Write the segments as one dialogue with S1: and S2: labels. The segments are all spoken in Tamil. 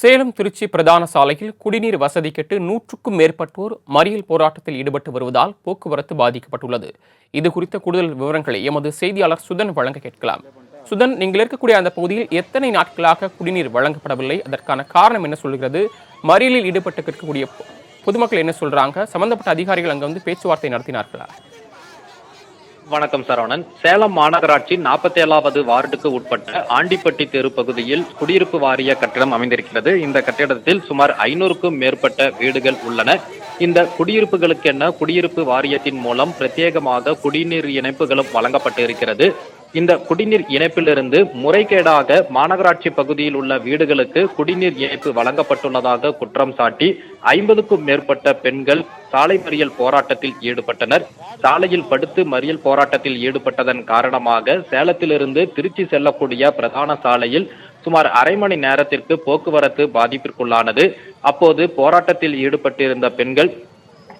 S1: சேலம் திருச்சி பிரதான சாலையில் குடிநீர் வசதி கெட்டு நூற்றுக்கும் மேற்பட்டோர் மறியல் போராட்டத்தில் ஈடுபட்டு வருவதால் போக்குவரத்து பாதிக்கப்பட்டுள்ளது. இது குறித்த கூடுதல் விவரங்களை எமது செய்தியாளர் சுதன் வழங்க கேட்கலாம். சுதன் நீங்கள் இருக்கக்கூடிய அந்த பகுதியில் எத்தனை நாட்களாக குடிநீர் வழங்கப்படவில்லை? அதற்கான காரணம் என்ன சொல்கிறது? மறியலில் ஈடுபட்டு இருக்கக்கூடிய பொதுமக்கள் என்ன சொல்றாங்க? சம்பந்தப்பட்ட அதிகாரிகள் அங்கே வந்து பேச்சுவார்த்தை நடத்தினார்களா?
S2: வணக்கம் சரவணன் சேலம் மாநகராட்சி நாற்பத்தி ஏழாவது வார்டுக்கு உட்பட்ட ஆண்டிப்பட்டி தெரு பகுதியில் குடியிருப்பு வாரிய கட்டிடம் அமைந்திருக்கிறது. இந்த கட்டிடத்தில் சுமார் ஐநூறுக்கும் மேற்பட்ட வீடுகள் உள்ளன. இந்த குடியிருப்புகளுக்கென குடியிருப்பு வாரியத்தின் மூலம் பிரத்யேகமாக குடிநீர் இணைப்புகளும் வழங்கப்பட்டு இருக்கிறது இந்த குடிநீர் இணைப்பிலிருந்து முறைகேடாக மாநகராட்சி பகுதியில் உள்ள வீடுகளுக்கு குடிநீர் இணைப்பு வழங்கப்பட்டுள்ளதாக குற்றம் சாட்டி ஐம்பதுக்கும் மேற்பட்ட பெண்கள் சாலை மறியல் போராட்டத்தில் ஈடுபட்டனர். சாலையில் படுத்து மறியல் போராட்டத்தில் ஈடுபட்டதன் காரணமாக சேலத்திலிருந்து திருச்சி செல்லக்கூடிய பிரதான சாலையில் சுமார் அரை மணி நேரத்திற்கு போக்குவரத்து பாதிப்பிற்குள்ளானது. அப்போது போராட்டத்தில் ஈடுபட்டிருந்த பெண்கள்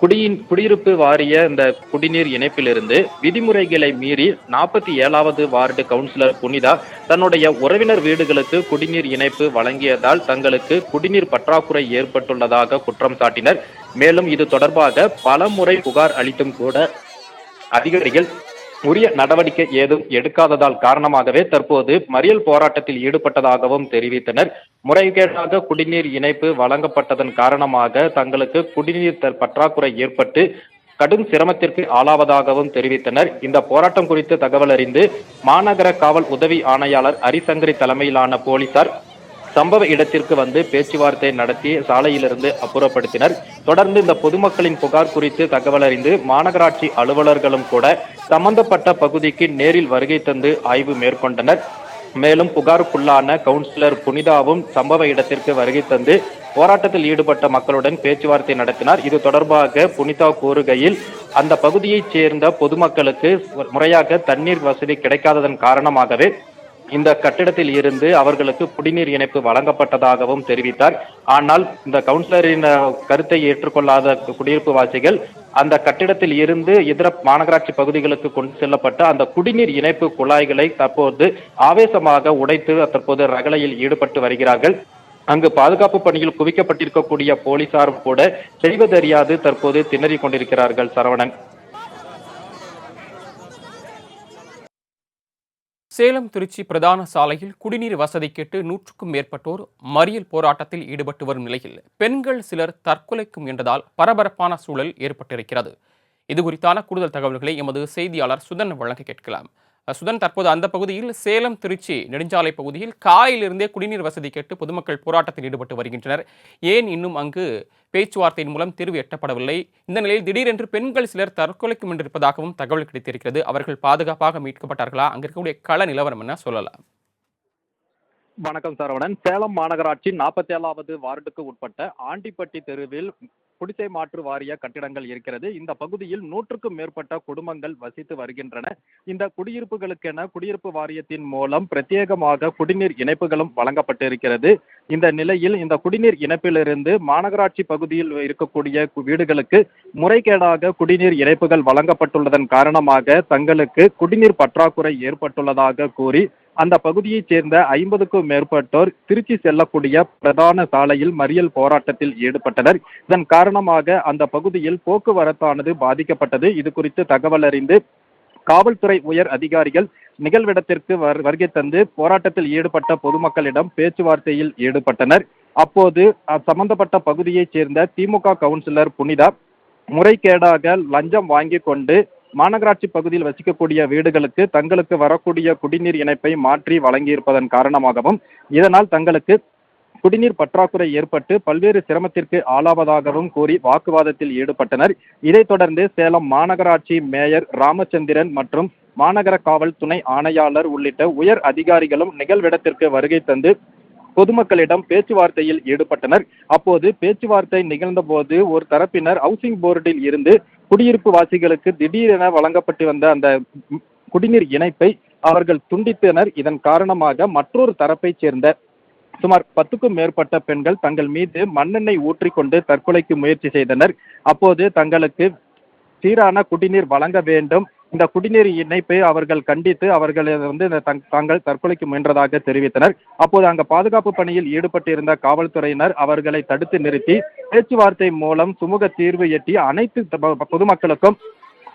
S2: குடியின் குடியிருப்பு வாரிய இந்த குடிநீர் இணைப்பிலிருந்து விதிமுறைகளை மீறி நாற்பத்தி ஏழாவது வார்டு கவுன்சிலர் புனிதா தன்னுடைய உறவினர் வீடுகளுக்கு குடிநீர் இணைப்பு வழங்கியதால் தங்களுக்கு குடிநீர் பற்றாக்குறை ஏற்பட்டுள்ளதாக குற்றம் சாட்டினர். மேலும் இது தொடர்பாக பல முறை புகார் அளித்தும் கூட அதிகாரிகள் உரிய நடவடிக்கை ஏதும் எடுக்காததால் காரணமாகவே தற்போது மறியல் போராட்டத்தில் ஈடுபட்டதாகவும் தெரிவித்தனர். முறைகேடாக குடிநீர் இணைப்பு வழங்கப்பட்டதன் காரணமாக தங்களுக்கு குடிநீர் பற்றாக்குறை ஏற்பட்டு கடும் சிரமத்திற்கு ஆளாவதாகவும் தெரிவித்தனர். இந்த போராட்டம் குறித்து தகவல் அறிந்து மாநகர காவல் உதவி ஆணையாளர் ஹரிசங்கரி தலைமையிலான போலீசார் சம்பவ இடத்திற்கு வந்து பேச்சுவார்த்தை நடத்தி சாலையிலிருந்து அப்புறப்படுத்தினர். தொடர்ந்து இந்த பொதுமக்களின் புகார் குறித்து தகவல் அறிந்து மாநகராட்சி அலுவலர்களும் கூட சம்பந்தப்பட்ட பகுதிக்கு நேரில் வருகை தந்து ஆய்வு மேற்கொண்டனர். மேலும் புகாருக்குள்ளான கவுன்சிலர் புனிதாவும் சம்பவ இடத்திற்கு வருகை தந்து போராட்டத்தில் ஈடுபட்ட மக்களுடன் பேச்சுவார்த்தை நடத்தினார். இது தொடர்பாக புனிதா கூறுகையில் அந்த பகுதியைச் சேர்ந்த பொதுமக்களுக்கு முறையாக தண்ணீர் வசதி கிடைக்காததன் காரணமாகவே இந்த கட்டிடத்தில் இருந்து அவர்களுக்கு குடிநீர் இணைப்பு வழங்கப்பட்டதாகவும் தெரிவித்தார். ஆனால் இந்த கவுன்சிலரின் கருத்தை ஏற்றுக்கொள்ளாத குடியிருப்பு வாசிகள் அந்த கட்டிடத்தில் இருந்து இதர மாநகராட்சி பகுதிகளுக்கு கொண்டு செல்லப்பட்ட அந்த குடிநீர் இணைப்பு குழாய்களை தற்போது ஆவேசமாக உடைத்து தற்போது ரகளையில் ஈடுபட்டு வருகிறார்கள். அங்கு பாதுகாப்பு பணியில் குவிக்கப்பட்டிருக்கக்கூடிய போலீசாரும் கூட செய்வதறியாது தற்போது திணறிக் கொண்டிருக்கிறார்கள் சரவணன்.
S1: சேலம் திருச்சி பிரதான சாலையில் குடிநீர் வசதி கேட்டு நூற்றுக்கும் மேற்பட்டோர் மறியல் போராட்டத்தில் ஈடுபட்டு வரும் நிலையில் பெண்கள் சிலர் தற்கொலைக்கும் என்றதால் பரபரப்பான சூழல் ஏற்பட்டிருக்கிறது. இது குறித்தான கூடுதல் தகவல்களை எமது செய்தியாளர் சுதன் வழங்க கேட்கலாம். சுதன் தற்போது அந்த பகுதியில் சேலம் திருச்சி நெடுஞ்சாலை பகுதியில் காலையிலிருந்தே குடிநீர் வசதி கேட்டு பொதுமக்கள் போராட்டத்தில் ஈடுபட்டு வருகின்றனர். ஏன் இன்னும் அங்கு பேச்சுவார்த்தையின் மூலம் தீர்வு எட்டப்படவில்லை? இந்த நிலையில் திடீரென்று பெண்கள் சிலர் தற்கொலைக்கு முன்னிருப்பதாகவும் தகவல் கிடைத்திருக்கிறது. அவர்கள் பாதுகாப்பாக மீட்கப்பட்டார்களா? அங்க இருக்கக்கூடிய கள நிலவரம் என்ன? சொல்லலாம்.
S2: வணக்கம் சரவணன். சேலம் மாநகராட்சி நாற்பத்தி ஏழாவது வார்டுக்கு உட்பட்ட ஆண்டிப்பட்டி தெருவில் குடிசை மாற்று வாரிய கட்டிடங்கள் இருக்கிறது. இந்த பகுதியில் நூற்றுக்கும் மேற்பட்ட குடும்பங்கள் வசித்து வருகின்றன. இந்த குடியிருப்புகளுக்கென குடியிருப்பு வாரியத்தின் மூலம் பிரத்யேகமாக குடிநீர் இணைப்புகளும் வழங்கப்பட்டிருக்கிறது. இந்த நிலையில் இந்த குடிநீர் இணைப்பிலிருந்து மாநகராட்சி பகுதியில் இருக்கக்கூடிய வீடுகளுக்கு முறைகேடாக குடிநீர் இணைப்புகள் வழங்கப்பட்டுள்ளதன் காரணமாக தங்களுக்கு குடிநீர் பற்றாக்குறை ஏற்பட்டுள்ளதாக கூறி அந்த பகுதியைச் சேர்ந்த ஐம்பதுக்கும் மேற்பட்டோர் திருச்சி செல்லக்கூடிய பிரதான சாலையில் மறியல் போராட்டத்தில் ஈடுபட்டனர். இதன் காரணமாக அந்த பகுதியில் போக்குவரத்தானது பாதிக்கப்பட்டது. இது குறித்து தகவல் அறிந்து காவல்துறை உயர் அதிகாரிகள் நிகழ்விடத்திற்கு வர்- வருகை தந்து போராட்டத்தில் ஈடுபட்ட பொதுமக்களிடம் பேச்சுவார்த்தையில் ஈடுபட்டனர். அப்போது சம்பந்தப்பட்ட பகுதியைச் சேர்ந்த திமுக கவுன்சிலர் புனிதா முறைகேடாக லஞ்சம் வாங்கி கொண்டு மாநகராட்சி பகுதியில் வசிக்கக்கூடிய வீடுகளுக்கு தங்களுக்கு வரக்கூடிய குடிநீர் இணைப்பை மாற்றி வழங்கியிருப்பதன் காரணமாகவும் இதனால் தங்களுக்கு குடிநீர் பற்றாக்குறை ஏற்பட்டு பல்வேறு சிரமத்திற்கு ஆளாவதாகவும் கூறி வாக்குவாதத்தில் ஈடுபட்டனர். இதைத் தொடர்ந்து சேலம் மாநகராட்சி மேயர் ராமச்சந்திரன் மற்றும் மாநகர காவல் துணை ஆணையாளர் உள்ளிட்ட உயர் அதிகாரிகளும் நிகழ்விடத்திற்கு வருகை தந்து பொதுமக்களிடம் பேச்சுவார்த்தையில் ஈடுபட்டனர். அப்போது பேச்சுவார்த்தை நிகழ்ந்த போது ஒரு தரப்பினர் ஹவுசிங் போர்டில் இருந்து குடியிருப்பு வாசிகளுக்கு திடீரென வழங்கப்பட்டு வந்த அந்த குடிநீர் இணைப்பை அவர்கள் துண்டித்தனர். இதன் காரணமாக மற்றொரு தரப்பைச் சேர்ந்த சுமார் பத்துக்கும் மேற்பட்ட பெண்கள் தங்கள் மீது மண்ணெண்ணெய் ஊற்றிக்கொண்டு தற்கொலைக்கு முயற்சி செய்தனர். அப்போது தங்களுக்கு சீரான குடிநீர் வழங்க வேண்டும். இந்த குடிநீர் இணைப்பை அவர்கள் கண்டித்து அவர்கள் வந்து இந்த தாங்கள் தற்கொலைக்கு முயன்றதாக தெரிவித்தனர். அப்போது அங்க பாதுகாப்பு பணியில் ஈடுபட்டிருந்த காவல்துறையினர் அவர்களை தடுத்து நிறுத்தி பேச்சுவார்த்தை மூலம் சுமூக தீர்வு எட்டி அனைத்து பொதுமக்களுக்கும்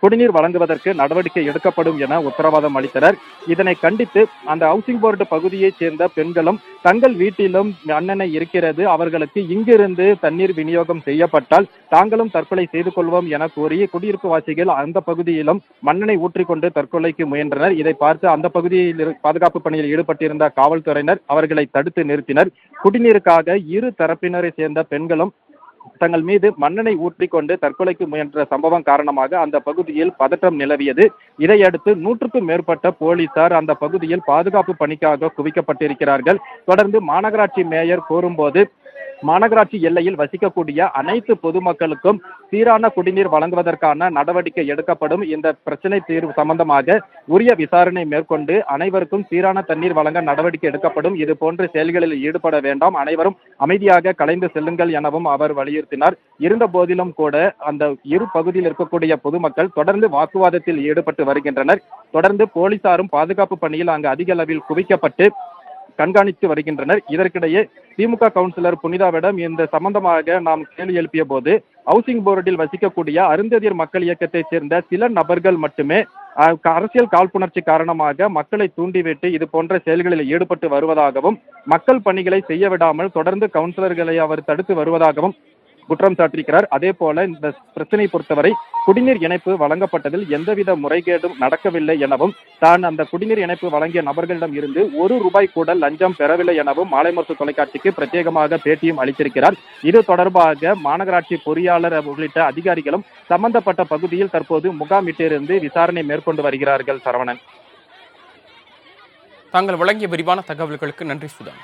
S2: குடிநீர் வழங்குவதற்கு நடவடிக்கை எடுக்கப்படும் என உத்தரவாதம் அளித்தனர். இதனை கண்டித்து அந்த ஹவுசிங் போர்டு பகுதியைச் சேர்ந்த பெண்களும் தங்கள் வீட்டிலும் அண்ணனை இருக்கிறது அவர்களுக்கு இங்கிருந்து தண்ணீர் விநியோகம் செய்யப்பட்டால் தாங்களும் தற்கொலை செய்து கொள்வோம் என கூறி குடியிருப்பு வாசிகள் அந்த பகுதியிலும் மண்ணனை ஊற்றிக்கொண்டு தற்கொலைக்கு முயன்றனர். இதை பார்த்து அந்த பகுதியில் இரு- பாதுகாப்பு பணியில் ஈடுபட்டிருந்த காவல்துறையினர் அவர்களை தடுத்து நிறுத்தினர். குடிநீருக்காக இரு தரப்பினரை சேர்ந்த பெண்களும் தங்கள் மீது மண்ணனை ஊற்றிக்கொண்டு தற்கொலைக்கு முயன்ற சம்பவம் காரணமாக அந்த பகுதியில் பதற்றம் நிலவியது. இதையடுத்து நூற்றுக்கும் மேற்பட்ட போலீசார் அந்த பகுதியில் பாதுகாப்பு பணிக்காக குவிக்கப்பட்டிருக்கிறார்கள். தொடர்ந்து மாநகராட்சி மேயர் கூறும்போது மாநகராட்சி எல்லையில் வசிக்கக்கூடிய அனைத்து பொதுமக்களுக்கும் சீரான குடிநீர் வழங்குவதற்கான நடவடிக்கை எடுக்கப்படும். இந்த பிரச்சனை தீர்வு சம்பந்தமாக உரிய விசாரணை மேற்கொண்டு அனைவருக்கும் சீரான தண்ணீர் வழங்க நடவடிக்கை எடுக்கப்படும். இது போன்ற செயல்களில் ஈடுபட வேண்டாம். அனைவரும் அமைதியாக கலைந்து செல்லுங்கள் எனவும் அவர் வலியுறுத்தினார். இருந்த போதிலும் கூட அந்த இரு பகுதியில் இருக்கக்கூடிய பொதுமக்கள் தொடர்ந்து வாக்குவாதத்தில் ஈடுபட்டு வருகின்றனர். தொடர்ந்து போலீசாரும் பாதுகாப்பு பணியில் அங்கு அதிக அளவில் குவிக்கப்பட்டு கண்காணித்து வருகின்றனர். இதற்கிடையே திமுக கவுன்சிலர் புனிதாவிடம் இந்த சம்பந்தமாக நாம் கேள்வி எழுப்பிய போது ஹவுசிங் போர்டில் வசிக்கக்கூடிய அருந்ததியர் மக்கள் இயக்கத்தை சேர்ந்த சில நபர்கள் மட்டுமே அரசியல் காழ்ப்புணர்ச்சி காரணமாக மக்களை தூண்டிவிட்டு இது போன்ற செயல்களில் ஈடுபட்டு வருவதாகவும் மக்கள் பணிகளை செய்ய விடாமல் தொடர்ந்து கவுன்சிலர்களை அவர் தடுத்து வருவதாகவும் குற்றம் சாட்டியிருக்கிறார். அதே போல இந்த பிரச்சனை பொறுத்தவரை குடிநீர் இணைப்பு வழங்கப்பட்டதில் எந்தவித முறைகேடும் நடக்கவில்லை எனவும் தான் அந்த குடிநீர் இணைப்பு வழங்கிய நபர்களிடம் இருந்து ஒரு ரூபாய் கூட லஞ்சம் பெறவில்லை எனவும் மாலைமரசு தொலைக்காட்சிக்கு பிரத்யேகமாக பேட்டியும் அளித்திருக்கிறார். இது தொடர்பாக மாநகராட்சி பொறியாளர் உள்ளிட்ட அதிகாரிகளும் சம்பந்தப்பட்ட பகுதியில் தற்போது முகாமிட்டிருந்து விசாரணை மேற்கொண்டு வருகிறார்கள் சரவணன்.
S1: தாங்கள் வழங்கிய விரிவான தகவல்களுக்கு நன்றி சுதன்